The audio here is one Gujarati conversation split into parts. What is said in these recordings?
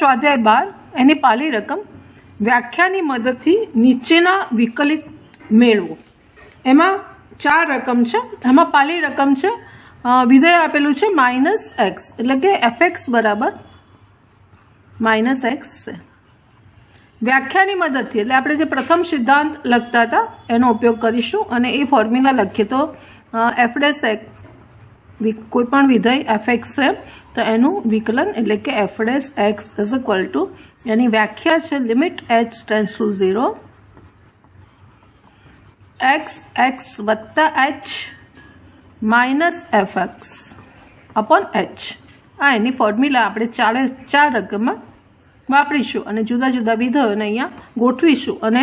સ્વાધ્યાય બાર, એની પાલી રકમ વ્યાખ્યાની મદદથી નીચેના વિકલિત મેળવો. એમાં ચાર રકમ છે, એમાં પાલી રકમ છે વિધેય આપેલું છે માઇનસ એક્સ, એટલે કે એફએક્સ બરાબર માઇનસ એક્સ છે. વ્યાખ્યાની મદદથી, એટલે આપણે જે પ્રથમ સિદ્ધાંત લખતા હતા, એનો ઉપયોગ કરીશું અને એ ફોર્મ્યુલા લખીએ તો એફડેસ એક્સ કોઈ પણ વિધેય એફ એક્સ છે, તો એનું વિકલન એટલે કે F dash X is equal to એની વ્યાખ્યા છે limit H tends to zero X X વત્તા H minus F X upon H આ એની ફોર્મ્યુલા આપણે ચારે ચાર રકમમાં વાપરીશું અને જુદા જુદા વિધેયોને અહીંયા ગોઠવીશું અને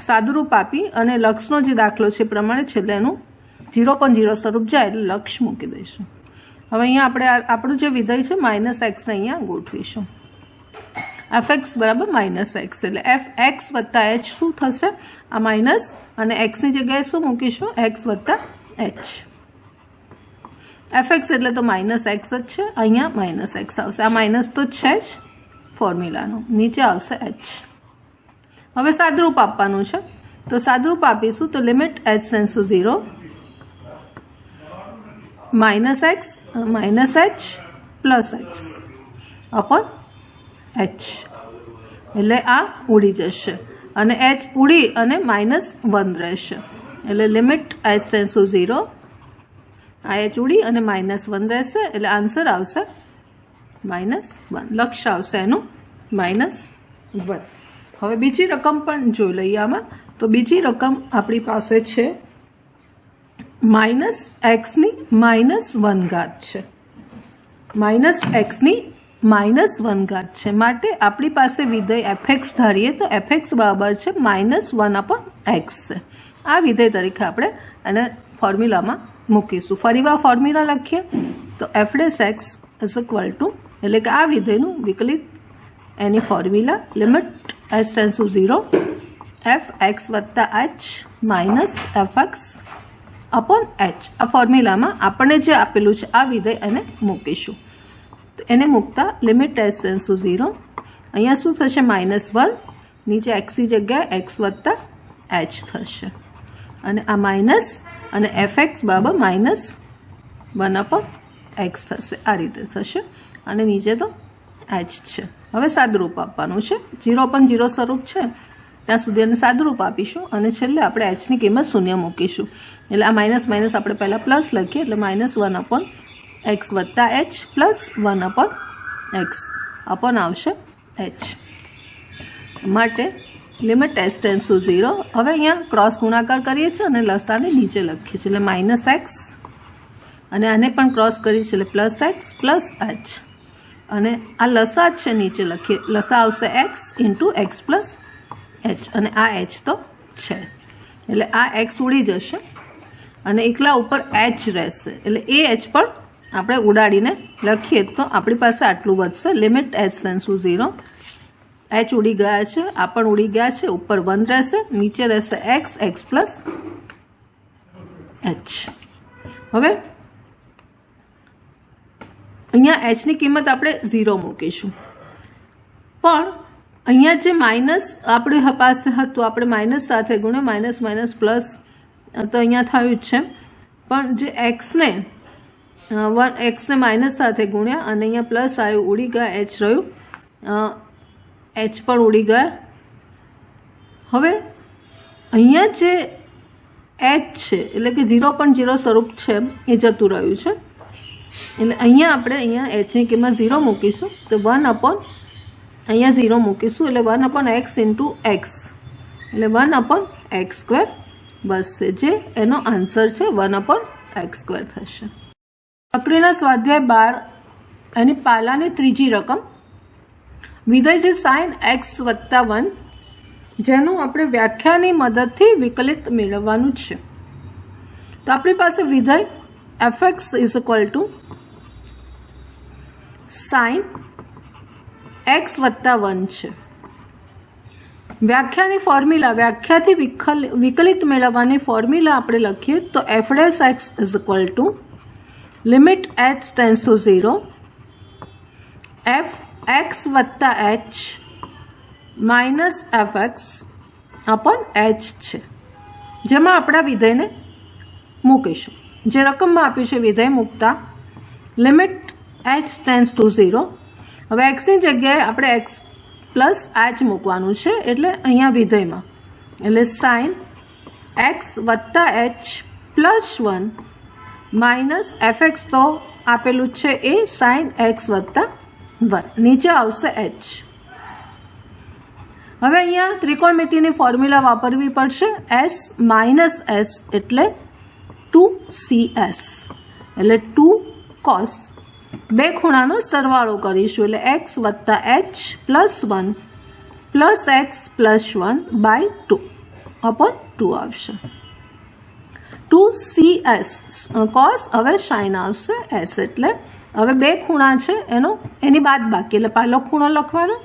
સાદુરૂપ આપી અને લક્ષનો જે દાખલો છે પ્રમાણે છેલ્લે એનું ઝીરો પણ જીરો સ્વરૂપ જાય એટલે લક્ષ મૂકી દઈશું. હવે અહીંયા આપણે આપણું જે વિધેય છે માઇનસ એક્સને અહીંયા ગોઠવીશું. એફ એક્સ બરાબર માઇનસ એક્સ એટલે એફ એક્સ વત્તા એચ શું થશે? આ માઇનસ અને એક્સની જગ્યાએ શું મૂકીશું? એક્સ વત્તા એચ એફ એક્સ એટલે તો માઇનસ એક્સ જ છે, અહીંયા માઇનસ એક્સ આવશે. આ માઇનસ તો છે જ ફોર્મ્યુલાનું નીચે આવશે એચ હવે સાદરૂપ આપવાનું છે. તો સાદરૂપ આપીશું તો limit H tends to zero minus X minus H plus X upon H એટલે આ ઉડી જશે. અને એચ ઉડી અને માઇનસ વન રહેશે. એટલે limit H tends to zero આ એચ ઉડી અને માઇનસ વન રહેશે. એટલે આન્સર આવશે માઇનસ વન લક્ષ્ય આવશે એનું માઇનસ વન હવે બીજી રકમ પણ જોઈ લઈએ આમાં. તો બીજી રકમ આપણી પાસે છે માઇનસ એક્સની માઇનસ વન ઘાત છે. માઇનસ એક્સની માઇનસ વન ઘાત છે. માટે આપણી પાસે વિધેય એફએક્સ ધારીએ તો એફએક્સ બરાબર છે માઇનસ વન અપોન એક્સ છે. આ વિધેય તરીકે આપણે એને ફોર્મ્યુલામાં મૂકીશું. ફરીવાર ફોર્મ્યુલા લખીએ તો F dash X is equal two એટલે કે આ વિધેયનું વિકલિત એની formula limit S tends zero F X વત્તા H minus F X upon H આ ફોર્મ્યુલામાં આપણને જે આપેલું છે, આ વિધેય એને મૂકીશું. એને મૂકતા લિમિટ એચ ટેન્સ ઝીરો અહીંયા શું થશે? માઇનસ વન નીચે એક્સની જગ્યાએ એક્સ વત્તા એચ થશે. અને આ માઇનસ અને એફ એક્સ બરાબર માઇનસ વન અપોન એક્સ થશે. આ રીતે થશે. અને નીચે તો એચ છે. હવે સાદુરૂપ આપવાનું છે. ઝીરો પણ ઝીરો સ્વરૂપ છે. ત્યાં સુધી એને સાદુરૂપ આપીશું અને છેલ્લે આપણે એચની કિંમત શૂન્ય મૂકીશું. એટલે આ માઇનસ માઇનસ આપણે પહેલાં પ્લસ લખીએ, એટલે માઇનસ વન અપોન એક્સ વત્તા H plus one upon X upon આવશે એચ માટે limit S tends to zero હવે અહીંયા ક્રોસ ગુણાકાર કરીએ છીએ અને લસાને નીચે લખીએ છીએ, એટલે માઇનસ એક્સ અને આને પણ ક્રોસ કરીએ છીએ, એટલે પ્લસ એક્સ પ્લસ એચ અને આ લસા જ છે, નીચે લખીએ. લસા આવશે X into X plus H અને આ એચ તો છે. એટલે આ એક્સ ઉડી જશે અને એકલા ઉપર એચ રહેશે. એટલે એ એચ પણ આપણે ઉડાડીને લખીએ તો આપણી પાસે આટલું વધશે. Limit h tends to zero h ઉડી ગયા છે, આ પણ ઉડી ગયા છે, ઉપર વન રહેશે, નીચે રહેશે એક્સ એક્સ પ્લસ એચ હવે અહીંયા એચની કિંમત આપણે ઝીરો મૂકીશું. પણ અહીંયા જે માઇનસ આપણે પાસે હતું, આપણે માઇનસ સાથે ગુણે માઇનસ માઇનસ, પ્લસ તો અહીંયા થયું જ છે. પણ જે એક્સને વન એક્સને માઇનસ સાથે ગુણ્યા અને અહીંયા પ્લસ આવ્યું ઉડી ગયા એચ રહ્યું. એચ પણ ઉડી ગયા. હવે અહીંયા જે એચ છે, એટલે કે ઝીરો પણ ઝીરો સ્વરૂપ છે, એ જતું રહ્યું છે. એટલે અહીંયા આપણે અહીંયા એચની કિંમત ઝીરો મૂકીશું. તો વન અપોન અહીંયા ઝીરો મૂકીશું એટલે one upon x into x. એટલે વન અપોન એક્સ સ્ક્વેર બસ જે એનો આન્સર છે વન અપોન એક્સ સ્ક્વેર થશે. બકરીના સ્વાધ્યાય બાર એની પાલાની ત્રીજી રકમ. વિધય છે સાઇન એક્સ વત્તા વન, જેનું આપણે વ્યાખ્યાની મદદથી વિકલિત મેળવવાનું છે. તો આપણી પાસે વિધય f x is equal to sine x વત્તા વન છે. વ્યાખ્યાની ફોર્મ્યુલા, વ્યાખ્યાથી વિકલ વિકલિત મેળવવાની ફોર્મ્યુલા આપણે લખીએ તો f dash x is equal to limit h tends to zero f x વત્તા h minus f x upon h છે. જેમાં આપણા વિધેયને મૂકીશું. જે રકમમાં આપ્યું છે વિધેય મૂકતા limit h tends to zero હવે એક્સની જગ્યાએ આપણે એક્સ પ્લસ એચ મૂકવાનું છે, એટલે અહીંયા વિધેયમાં. એટલે સાઇન એક્સ વત્તા H plus one minus F X તો આપેલું છે એ સાઇન એક્સ વત્તા વન નીચે આવશે એચ હવે અહીંયા ત્રિકોણમિતિની ફોર્મ્યુલા વાપરવી પડશે એસ માઇનસ એસ એટલે ટુ સી એસ એટલે ટુ કોસ બે ખૂણાનો સરવાળો કરીશું એટલે એક્સ વત્તા H plus one plus X plus one by two upon two આવશે. ટુ સી એસ કોસ હવે શાઇન આવશે એસ એટલે હવે બે ખૂણા છે, એનો, એની બાદ બાકી. એટલે પહેલો ખૂણો લખવાનો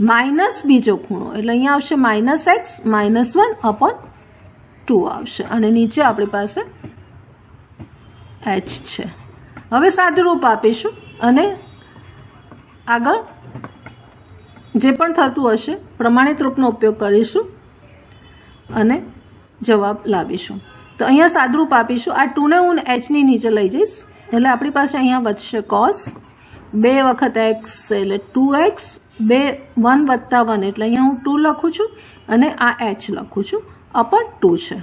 માઇનસ બીજો ખૂણો. એટલે અહીંયા આવશે minus x minus one upon two આવશે. અને નીચે આપણી પાસે એચ છે. હવે સાદુરૂપ આપીશું અને આગળ જે પણ થતું હશે, પ્રમાણિત રૂપનો ઉપયોગ કરીશું અને જવાબ લાવીશું. તો અહીંયા સાદુરૂપ આપીશું. આ ટુને હું એચની નીચે લઈ જઈશ. એટલે આપણી પાસે અહીંયા વધશે કોસ બે વખત એક્સ એટલે ટુ એક્સ. બે, વન વત્તા વન. એટલે અહીંયા હું ટુ લખું છું અને આ એચ લખું છું. અપર ટુ છે.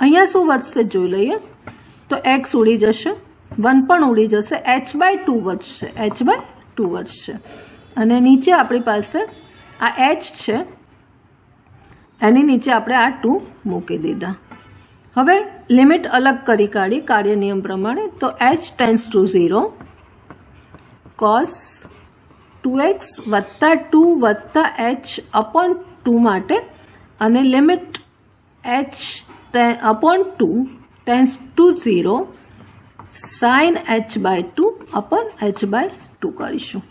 અહીંયા શું વધશે જોઈ લઈએ. તો એક્સ ઉડી જશે. વન પણ ઉડી જશે. એચ બાય ટુ વધશે. એચ બાય ટુ વધશે. અને નીચે આપણી પાસે આ એચ છે. એની નીચે આપણે આ ટુ મૂકી દીધા. હવે લિમિટ અલગ કરી કાઢી કાર્ય નિયમ પ્રમાણે. તો h tends to zero cos two x વત્તા ટુ વત્તા એચ અપોન ટુ માટે. અને limit h upon two tends to zero sine h by two upon h by two કરીશું.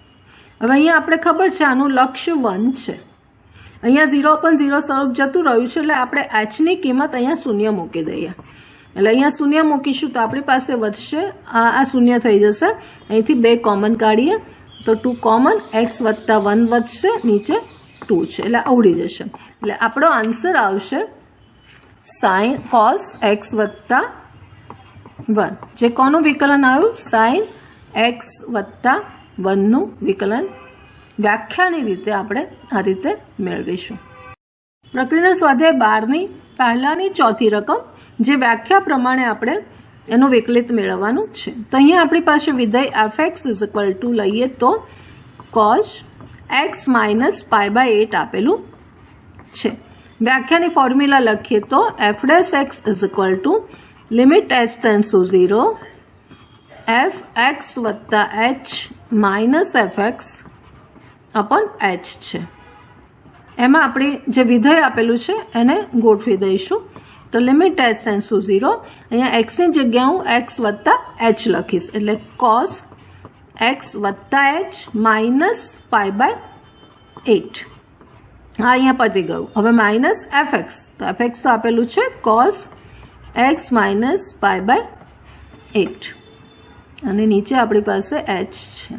હવે અહીંયા આપણે ખબર છે આનું લક્ષ્ય વન છે. અહીંયા ઝીરો પણ ઝીરો સ્વરૂપ જતું રહ્યું છે એટલે આપણે એચની કિંમત અહીંયા શૂન્ય મૂકી દઈએ. એટલે અહીંયા શૂન્ય મૂકીશું તો આપણી પાસે વધશે. આ આ શૂન્ય થઈ જશે. અહીંથી બે કોમન કાઢીએ તો ટુ કોમન એક્સ વત્તા વન વધશે, નીચે ટુ છે. એટલે આવડી જશે. એટલે આપણો આન્સર આવશે સાઇન કોસ એક્સ વત્તા વન જે કોનું વિકલન આવ્યું? સાઈન એક્સ વત્તા વનનું વિકલન. વ્યાખ્યાની રીતે આપણે આ રીતે મેળવીશું. પ્રક્રિયા સ્વાધ્યાય બારની પહેલાની ચોથી રકમ, જે વ્યાખ્યા પ્રમાણે આપણે એનું વિકલિત મેળવવાનું છે. તો અહીંયા આપણી પાસે વિધેય f x is equal to લઈએ તો cos x minus pi by eight આપેલું છે. વ્યાખ્યાની ફોર્મ્યુલા લખીએ તો f dash x is equal to limit h tends to zero f x વત્તા h minus f x upon h છે. એમાં આપણે જે વિધેય આપેલું છે, એને ગોઠવી દઈશું. તો limit h tends to zero અહીંયા એક્સની જગ્યાએ હું એક્સ વત્તા એચ લખીશ. એટલે કોસ એક્સ વત્તા h minus pi by eight હા, અહીંયા પતી ગયું. હવે માઇનસ એફ એક્સ તો એફ એક્સ તો આપેલું છે cos x minus pi by eight અને નીચે આપણી પાસે એચ છે.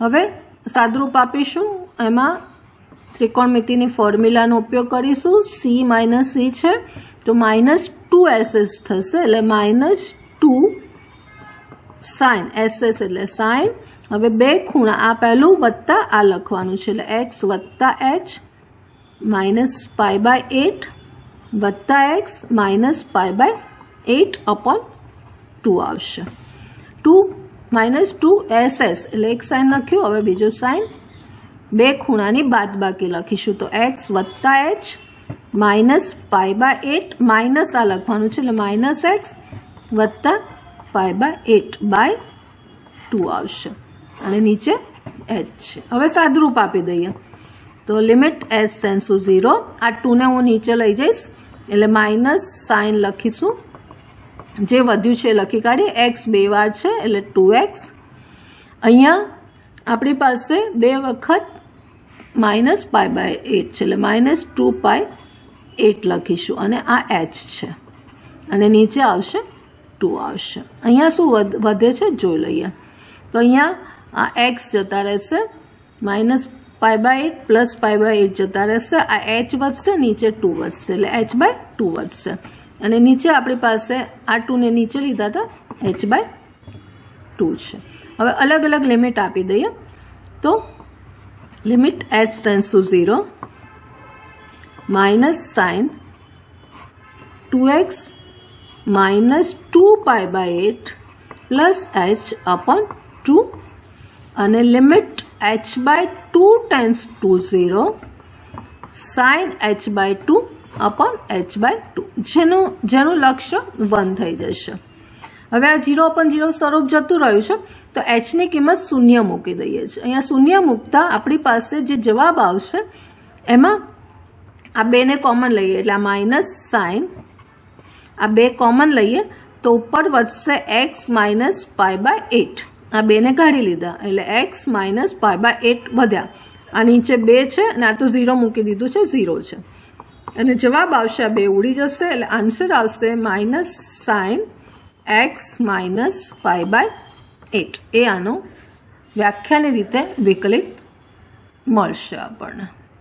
હવે સાદરૂપ આપીશું. એમાં ત્રિકોણમિતિની ફોર્મ્યુલાનો ઉપયોગ કરીશું. સી માઇનસ સી છે. તો માઇનસ ટુ એસએસ થશે એટલે minus two sine s s એટલે સાઇન હવે બે ખૂણા, આ પહેલું વત્તા આ લખવાનું છે એટલે એક્સ વત્તા h minus pi by eight વત્તા x minus pi by eight upon two આવશે. Two minus two s s એટલે એક સાઇન લખ્યું, હવે બીજું સાઇન બે ખૂણાની બાદ બાકી લખીશું તો એક્સ વત્તા h minus pi by eight minus આ લખવાનું છે એટલે માઇનસ એક્સ વત્તા pi by eight by two આવશે. અને નીચે એચ છે. હવે સાદરૂપ આપી દઈએ. તો limit h tends to zero આ ટુને હું નીચે લઈ જઈશ. એટલે માઇનસ સાઇન લખીશું. જે વધ્યું છે લખી કાઢીએ. એક્સ બે વાર છે, એટલે ટુ એક્સ. અહીંયા આપણી પાસે બે વખત માઇનસ પાય બાય એટ છે, એટલે માઇનસ ટુ પાય એટ લખીશું. અને આ એચ છે. અને નીચે આવશે ટુ આવશે. અહીંયા શું વધે છે? જોઈ લઈએ. તો અહીંયા આ એક્સ જતા રહેશે, minus pi by eight plus pi by eight જતા રહેશે. આ એચ વધશે, નીચે ટુ વધશે. એટલે એચ બાય ટુ વધશે. અને નીચે આપણી પાસે આ ટુને નીચે લીધા હતા એચ બાય ટુ છે. હવે અલગ અલગ લિમિટ આપી દઈએ. તો limit h tends to zero minus sine two x minus two pi by eight plus h upon two અને limit h by two tends to zero sin h by two upon h by two જેનું જેનું લક્ષ્ય વન થઈ જશે. હવે આ જીરો અપન જીરો સ્વરૂપ જતું રહ્યું છે, તો એચની કિંમત શૂન્ય મૂકી દઈએ છીએ. અહીંયા શૂન્ય મૂકતા આપણી પાસે જે જવાબ આવશે, એમાં આ બેને કોમન લઈએ. એટલે આ માઇનસ સાઇન આ બે કોમન લઈએ, તો ઉપર વધશે x minus pi by eight આ બેને કાઢી લીધા. એટલે x minus pi by eight વધ્યા. આ નીચે બે છે અને આ તો ઝીરો મૂકી દીધું છે ઝીરો છે. અને જવાબ આવશે, આ બે ઉડી જશે. એટલે આન્સર આવશે minus sine x minus five by eight એ આનો વ્યાખ્યાની રીતે વિકલિત મળશે આપણને.